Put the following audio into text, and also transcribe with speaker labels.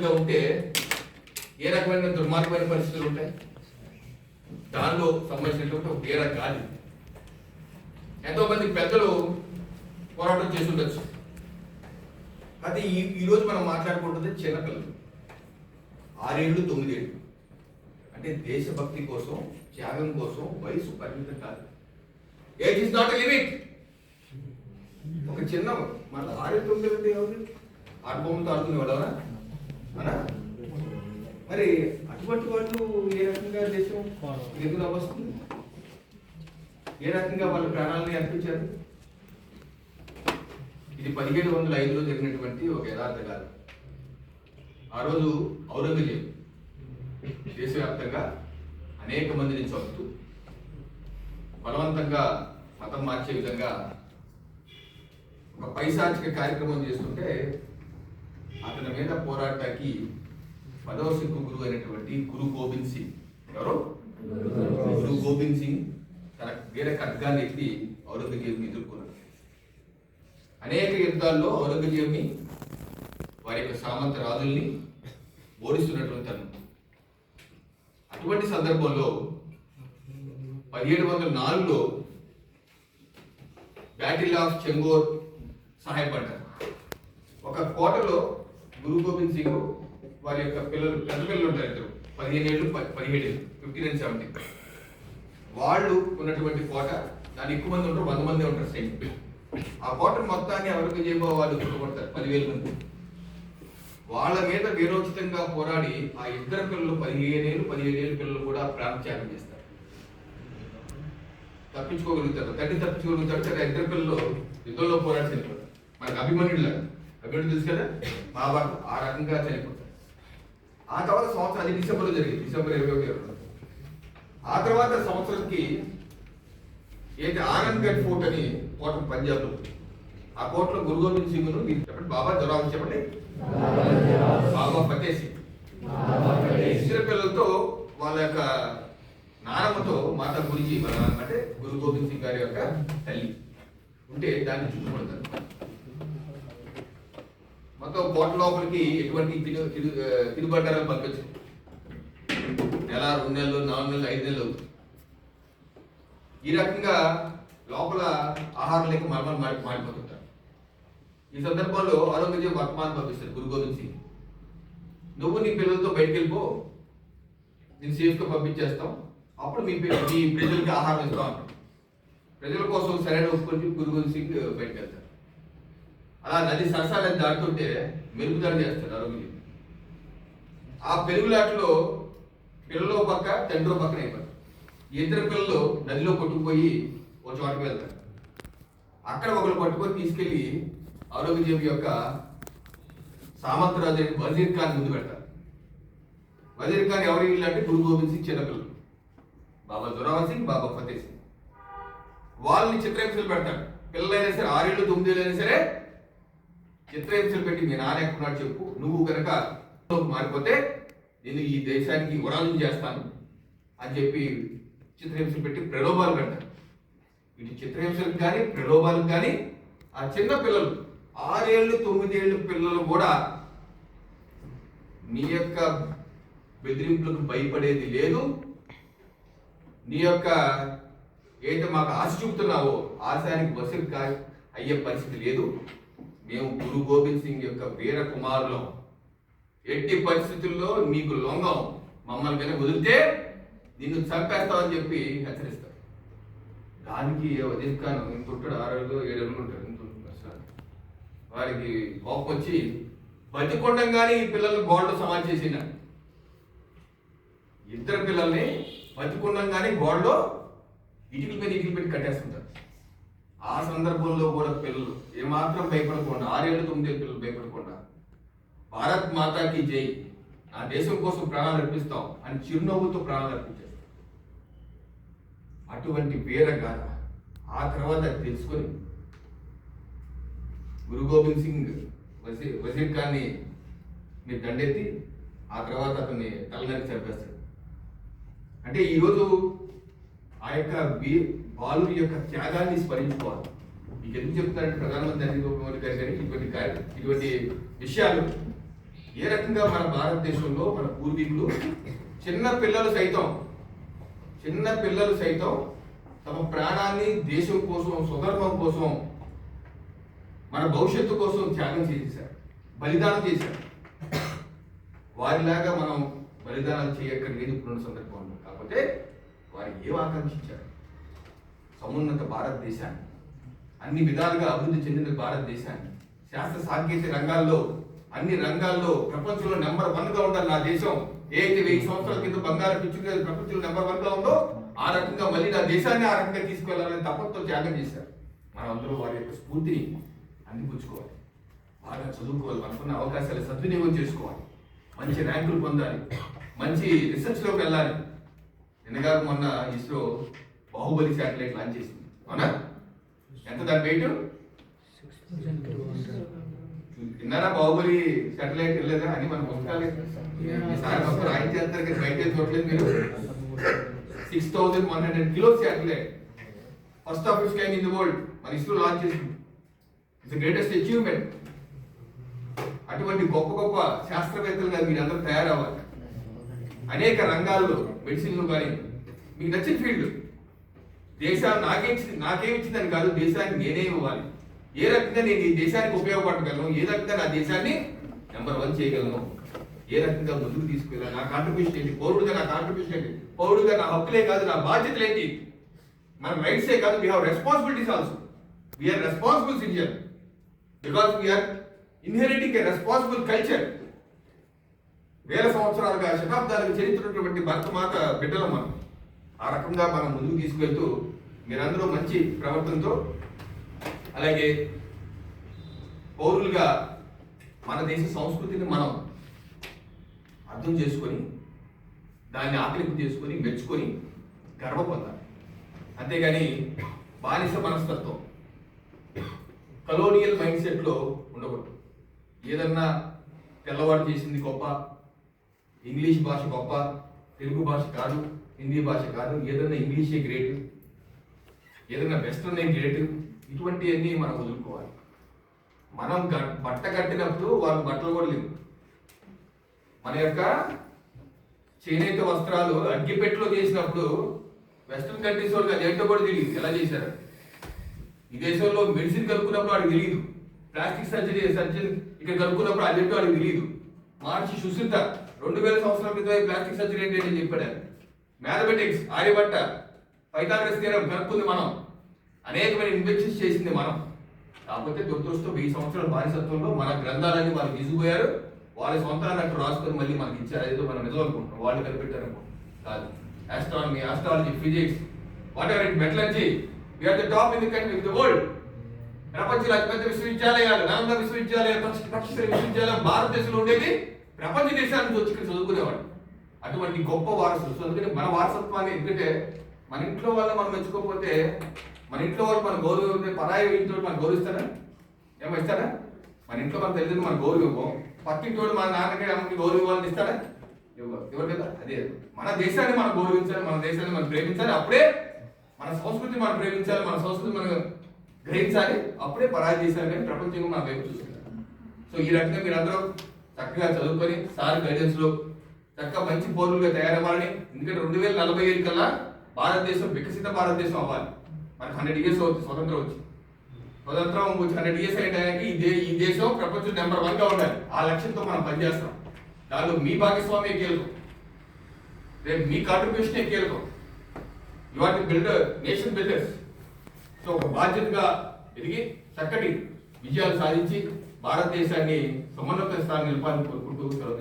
Speaker 1: గా ఉంటే ఏ రకమైన దుర్మార్గమైన పరిస్థితులు ఉంటాయి? దానిలో సంబంధించినటువంటి ఒక వేరే గాలి. ఎంతో మంది పెద్దలు పోరాటం చేసి ఉండొచ్చు అయితే ఈ ఈరోజు మనం మాట్లాడుకుంటుంది చిన్నపిల్లలు. ఆరేళ్ళు తొమ్మిదేళ్ళు. అంటే దేశభక్తి కోసం త్యాగం కోసం వయసు పరిమితం కాదు. ఏజ్ ఇస్ నాట్ లిమిట్ ఒక చిన్న మన ఆరేళ్ళు తొమ్మిది అంటే ఎవరు ఆట బొమ్మతో ఆడుకునే మరి అటువంటి వాళ్ళు ఏ రకంగా దేశం ఎదురు వస్తుంది ఏ రకంగా వాళ్ళ ప్రాణాలని అర్పించారు? ఇది పదిహేడు వందల ఐదులో జరిగినటువంటి ఒక యథార్థ కాదు ఆ రోజు ఔరంగజేబు దేశవ్యాప్తంగా అనేక మందిని చంపుతూ బలవంతంగా మతం మార్చే విధంగా ఒక పైశాచిక కార్యక్రమం చేస్తుంటే అతని మీద పోరాటానికి పదవ సిక్కు గురువు అయినటువంటి గురు గోవింద్ సింగ్. ఎవరు? గురు గోబింద్ సింగ్ తన వీర ఖడ్గాన్ని ఎత్తి ఔరంగజేబుని ఎదుర్కొన్నాడు. అనేక యుద్ధాల్లో ఔరంగజేబుని వారి యొక్క సామంత రాజుల్ని ఓడిస్తున్నటువంటి తను. అటువంటి సందర్భంలో పదిహేడు వందల నాలుగులో బ్యాటిల్ ఆఫ్ చెంగోర్ సహాయపడ్డారు. ఒక కోటలో గురు గోబింద్ సింగ్ వారి యొక్క పిల్లలు పెద్ద పిల్లలు ఉంటారు ఇద్దరు. పదిహేను ఏళ్ళు పదిహేడు ఏళ్ళు ఫిఫ్టీన్ అండ్ సెవెంటీన్ వాళ్ళు ఉన్నటువంటి కోట దాని ఎక్కువ మంది ఉంటారు వంద మంది ఉంటారు సైనికులు ఆ కోట మొత్తాన్ని ఔరంగజేబు వాళ్ళు చుట్టుకొడతారు పదివేల మంది. వాళ్ళ మీద వీరోచితంగా పోరాడి ఆ ఇద్దరు పిల్లలు పదిహేను ఏళ్ళు పదిహేడు ఏళ్ళు పిల్లలు కూడా ప్రాణత్యాగం చేస్తారు. తప్పించుకోగలుగుతారు. తండ్రి తప్పించుకోగలుగుతారు కానీ ఇద్దరు పిల్లలు యుద్ధంలో పోరాడి చనిపోతారు. మనకు అభిమన్యుడు లాగా. అభివృద్ధి తెలుసు కదా మహాభారతం ఆ రకంగా చనిపోతాడు. ఆ తర్వాత సంవత్సరం అది డిసెంబర్లో జరిగింది. డిసెంబర్ ఇరవై ఒకటి ఇరవై ఆ తర్వాత సంవత్సరంకి ఏంటి ఆనంద్గఢ్ ఫోర్ట్ అని కోట పంజాబ్లో ఆ కోటలో గురు గోబింద్ సింగ్ చెప్పండి. బాబా జవాబు చెప్పండి. బాబా ఫతే సింగ్. ఇద్దరు పిల్లలతో వాళ్ళ యొక్క నానమ్మతో మాత గురించి మన అంటే గురు గోబింద్ సింగ్ గారి యొక్క తల్లి ఉంటే దాన్ని చూసుకుంటారు మొత్తం కోట లోపలికి ఎటువంటి తిరు తిరు- పంపించు నెల రెండు నెలలు నాలుగు నెలలు ఐదు నెలలు. ఈ రకంగా లోపల ఆహారం లేక మర్మాలు మారి మారిపోతుంటారు. ఈ సందర్భంలో ఔరంగజేబు వర్తమానం పంపిస్తారు గురు గోబింద్ సింగ్ నువ్వు నీ పిల్లలతో బయటికి వెళ్ళిపో నేను సేఫ్గా పంపించేస్తాం. అప్పుడు మీ మీ ప్రజలకి ఆహారం ఇస్తాం ప్రజల కోసం సరైన ఒప్పుకొని గురు గోబింద్ సింగ్ బయటకు వెళ్తారు. అలా నది సరసాలని దాటుతుంటే మెరుగుదల చేస్తాడు ఔరంగజేబు ఆ పెరుగులాటలో పిల్లలో పక్క తండ్రి పక్కన అయిపోతారు. ఇద్దరు పిల్లలు నదిలో కొట్టుకుపోయి ఓ చోటకి వెళ్తారు. అక్కడ ఒకరు పట్టుకొని తీసుకెళ్ళి ఔరంగజేబు యొక్క సామంతరాజు వజీర్ ఖాన్ ముందు పెడతారు. వజీర్ ఖాన్ ఎవరి వీళ్ళంటే గురు గోవింద్ సింగ్ చిన్నపిల్లలు బాబా జొరావర్ సింగ్ బాబా ఫతే సింగ్. వాళ్ళని చిత్రహింసలు పెడతాడు పిల్లలైనా సరే ఆరేళ్ళు తొమ్మిదేళ్ళు అయినా సరే చిత్రహింసలు పెట్టి మీ నాన్న ఎక్కడున్నాడు చెప్పు. నువ్వు కనుక మారిపోతే నేను ఈ దేశానికి వరాలు చేస్తాను అని చెప్పి చిత్రహింసలు పెట్టి ప్రలోభాలు పెడతారు ఇటు చిత్రహింసలకు కానీ ప్రలోభాలకు కానీ ఆ చిన్న పిల్లలు ఆరేళ్ళు తొమ్మిదేళ్ళు పిల్లలు కూడా నీ యొక్క బెదిరింపులకు భయపడేది లేదు. నీ యొక్క ఏదైతే మాకు ఆశ చూపుతున్నావో ఆశానికి వసూలు కా అయ్యే పరిస్థితి లేదు. మేము గురు గోబింద్ సింగ్ యొక్క వీర కుమారులం. ఎట్టి పరిస్థితుల్లో నీకు లొంగం మమ్మల్ని కనుక వదిలితే నిన్ను చంపేస్తామని చెప్పి హెచ్చరిస్తారు. దానికి వజీర్ ఖాన్ ఇంత ఉంటాడు ఆరు ఏళ్ళు ఏడు ఉంటాడు ఇంత వారికి కోపం వచ్చి బతికొండంగానే ఈ పిల్లలు గోడలు సమాధి చేసిన ఇద్దరు పిల్లల్ని బతికొండంగానే గోడలో ఇటుకల మీద ఇటుకలు పెట్టి కట్టేస్తుంటారు ఆ సందర్భంలో కూడా పిల్లలు ఏమాత్రం భయపడకుండా ఆరేళ్ళు తొమ్మిది పిల్లలు భయపడకుండా భారత్ మాతాకి జై నా దేశం కోసం ప్రాణాలు అర్పిస్తాం అని చిరునవ్వుతో ప్రాణాలు అర్పించారు అటువంటి వీరగాథ ఆ తర్వాత తెలుసుకొని గురు గోబింద్ సింగ్ వజీ- వజీర్ ఖాన్ని మీరు దండెత్తి ఆ తర్వాత అతన్ని తలనరికి చంపేస్తాడు అంటే ఈరోజు ఆ యొక్క వీ- బాలుడి యొక్క త్యాగాన్ని స్మరించుకోవాలి. మీకు ఎందుకు చెప్తారంటే ప్రధానమంత్రి నరేంద్ర మోడీ గారు కానీ ఇటువంటి ఇటువంటి విషయాలు ఏ రకంగా మన భారతదేశంలో మన పూర్వీకులు చిన్న పిల్లలు సైతం చిన్న పిల్లలు సైతం తమ ప్రాణాన్ని దేశం కోసం స్వధర్మం కోసం మన భవిష్యత్తు కోసం త్యాగం చేసేసారు బలిదానం చేశారు. వారిలాగా మనం బలిదానాలు చేయక్కర్లేదు ఇప్పుడున్న సందర్భంలో. కాకపోతే వారు ఏం ఆకాంక్షించారు? సమున్నత భారతదేశాన్ని అన్ని విధాలుగా అభివృద్ధి చెందిన భారతదేశాన్ని శాస్త్ర సాంకేతిక రంగాల్లో అన్ని రంగాల్లో ప్రపంచంలో నెంబర్ వన్గా ఉండాలి నా దేశం. ఏ అయితే వెయ్యి సంవత్సరాల కింద బంగారం పిచ్చుగా ప్రపంచంలో నెంబర్ వన్గా ఉందో ఆ రకంగా మళ్ళీ నా దేశాన్ని ఆ రకంగా తీసుకెళ్ళాలని తపంతో త్యాగం చేశారు. మనం అందరూ వారి యొక్క స్ఫూర్తిని అందిపుచ్చుకోవాలి. బాగా చదువుకోవాలి మనకున్న అవకాశాలు సద్వినియోగం చేసుకోవాలి. మంచి ర్యాంకులు పొందాలి. మంచి రీసెర్చ్లోకి వెళ్ళాలి. నిన్నగారు మొన్న ఇస్రో బాహుబలి శాటిలైట్ లాంచ్ చేసింది. అవునా? ఎంత దాని వెయిట్ విన్నారా బాహుబలి శాటిలైట్ వెళ్ళలేదా అని మన పుస్తకాలు ఈసారి మొత్తం కదా బయట చూడలేదు మీరు. Six thousand one hundred kilo satellite first of its kind in the world మన ఇస్రో లాంచ్ చేసింది. ఇట్స్ గ్రేటెస్ట్ అచీవ్మెంట్ అటువంటి గొప్ప గొప్ప శాస్త్రవేత్తలుగా మీరందరూ తయారవ్వాలి. అనేక రంగాల్లో మెడిసిన్లు కానీ మీకు నచ్చిన ఫీల్డ్ దేశాన్ని నాకేమిచ్చింది నాకేమిచ్చిందని కాదు దేశానికి నేనే ఇవ్వాలి. ఏ రకంగా నేను ఈ దేశానికి ఉపయోగపడగలను ఏ రకంగా నా దేశాన్ని నెంబర్ వన్ చేయగలను ఏ రకంగా ముందుకు తీసుకెళ్ళాలి? నా కాంట్రిబ్యూషన్ ఏంటి? పౌరుడుగా నా కాంట్రిబ్యూషన్ ఏంటి? పౌరుడుగా నా హక్కులే కాదు నా బాధ్యతలు ఏంటి? మన రైట్సే కాదు we have responsibilities also we are responsible citizen because we are inheriting a responsible culture వేల సంవత్సరాలుగా శతాబ్దాలకు చరిత్రటువంటి భరతమాత బిడ్డలు మనం. ఆ రకంగా మనం ముందుకు తీసుకెళ్తూ మీరందరూ మంచి ప్రవర్తనతో అలాగే పౌరులుగా మన దేశ సంస్కృతిని మనం అర్థం చేసుకొని దాన్ని ఆకలింపు చేసుకొని మెచ్చుకొని గర్వపొందాలి అంతేగాని బానిస మనస్తత్వం కలోనియల్ మైండ్ సెట్లో ఉండకూడదు. ఏదన్నా తెల్లవాడు చేసింది గొప్ప ఇంగ్లీష్ భాష గొప్ప తెలుగు భాష కాదు హిందీ భాష కాదు ఏదన్నా ఇంగ్లీషే గ్రేట్ ఏదన్నా వెస్ట్రన్ గ్రేట్ ఇటువంటివన్నీ మనం వదులుకోవాలి. మనం బట్ట కట్టినప్పుడు వాళ్ళు బట్టలు కూడా లేవు. మన యొక్క చేనేత వస్త్రాలు అగ్గిపెట్టలో చేసినప్పుడు వెస్ట్రన్ కంట్రీస్ వాళ్ళకి అది ఏంటో కూడా తెలియదు. ఎలా చేశారు? ఈ దేశంలో మెడిసిన్ కలుపుకున్నప్పుడు వాడికి తెలియదు ప్లాస్టిక్ సర్జరీ సర్జరీ ఇక్కడ కలుపుకున్నప్పుడు అది ఏంటో వాడికి తెలియదు మార్చి సుశీత రెండు వేల సంవత్సరాల క్రితం ప్లాస్టిక్ సర్జరీ ఏంటి అని చెప్పాడు మ్యాథమెటిక్స్ ఆర్యభట్ట పైథాగరస్ తీరం కనుక్కుంది మనం. అనేకమైన ఇన్వెక్షన్స్ చేసింది మనం. కాకపోతే దురదృష్టం వెయ్యి సంవత్సరాల బానిసత్వంలో మన గ్రంథాలన్నీ వాళ్ళు తీసుకుపోయారు. వాళ్ళ సొంత అట్లా రాసుకొని మళ్ళీ మనకి ఇచ్చారు. ఏదో మనం నిజం అనుకుంటున్నాం. వాళ్ళు కనిపెట్టారు అనుకుంటున్నాం కాదు astronomy astrology physics whatever it metallurgy we are the top in the country in the world ప్రపంచంలో అతిపెద్ద విశ్వవిద్యాలయాలు నలంద విశ్వవిద్యాలయాలు తక్ష- విశ్వవిద్యాలయం భారతదేశంలో ఉండేది. ప్రపంచ దేశాల నుంచి వచ్చి ఇక్కడ చదువుకునేవాడు అటువంటి గొప్ప వారసులు. అందుకని మన వారసత్వాన్ని ఎందుకంటే మన ఇంట్లో వాళ్ళు మనం మెచ్చుకోకపోతే మన ఇంట్లో వాళ్ళు మన గౌరవం పరాయి ఇంట్లో మనం గౌరవిస్తారా? ఏమో ఇస్తారా? మన ఇంట్లో మన తల్లిదండ్రులు మన గౌరవం ఇవ్వం పక్కింటోడు మన నాన్నకి అమ్మకి గౌరవం ఇస్తారా? ఇవ్వరు. ఇవ్వరు కదా? అదే. మన దేశాన్ని మనం గౌరవించాలి మన దేశాన్ని మనం ప్రేమించాలి అప్పుడే మన సంస్కృతి మనం ప్రేమించాలి మన సంస్కృతి మనం గ్రహించాలి అప్పుడే పరాయి దేశాలు కానీ ప్రపంచంగా మనం వైపు చూసుకుంటారు సో ఈ రకంగా మీరందరూ చక్కగా చదువుకొని సార్ గైడెన్స్లో చక్కగా మంచి పౌరులుగా తయారవ్వాలని ఎందుకంటే రెండు వేల నలభై ఏడు కల్లా భారతదేశం వికసిత భారతదేశం అవ్వాలి. మనకు హండ్రెడ్ ఇయర్స్ అవుతుంది స్వతంత్రం వచ్చి. స్వతంత్రం వచ్చి హండ్రెడ్ ఇయర్స్ అయ్యాక ఈ దే ఈ దేశం ప్రపంచం నెంబర్ వన్గా ఉండాలి. ఆ లక్ష్యంతో మనం పనిచేస్తాం దానిలో మీ భాగస్వామ్యం కీలకం రేపు మీ కాంట్రిబ్యూషన్ కీలకం you are the builder nation builders so ఒక బాధ్యతగా ఎదిగి చక్కటి విజయాలు సాధించి భారతదేశాన్ని సమున్నత స్థానం నిలపాలని కోరుకుంటూ సెలవు